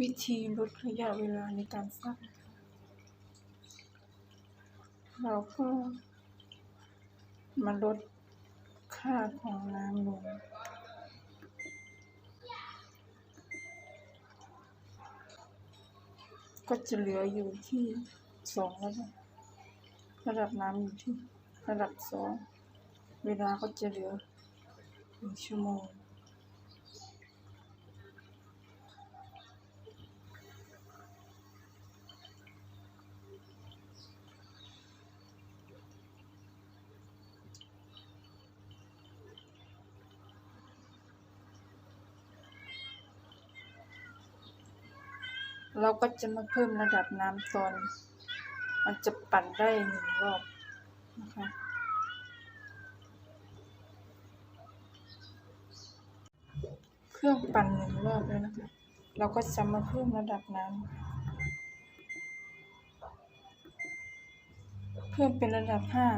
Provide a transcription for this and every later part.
วิธีลดระยะเวลาในการซักนะคะเราก็มาลดค่าของน้ำลงก็จะเหลืออยู่ที่สองแล้วนะระดับน้ำอยู่ที่ระดับสอง เวลาก็จะเหลือหนึ่งชั่วโมง เราก็จะมาเพิ่มระดับน้ำตอน มันจะปั่นได้หนึ่งรอบนะคะเครื่องปั่นหนึ่งรอบแล้วนะคะ เราก็จะมาเพิ่มระดับน้ำเพิ่มเป็นระดับห้า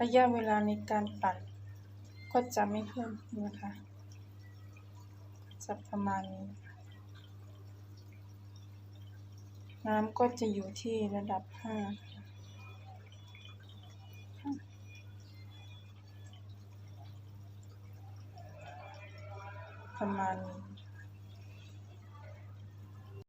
ระยะเวลาในการปั่น ก็จะไม่เพิ่มนะคะจะประมาณนี้ น้ำก็จะอยู่ที่ระดับห้าประมาณนี้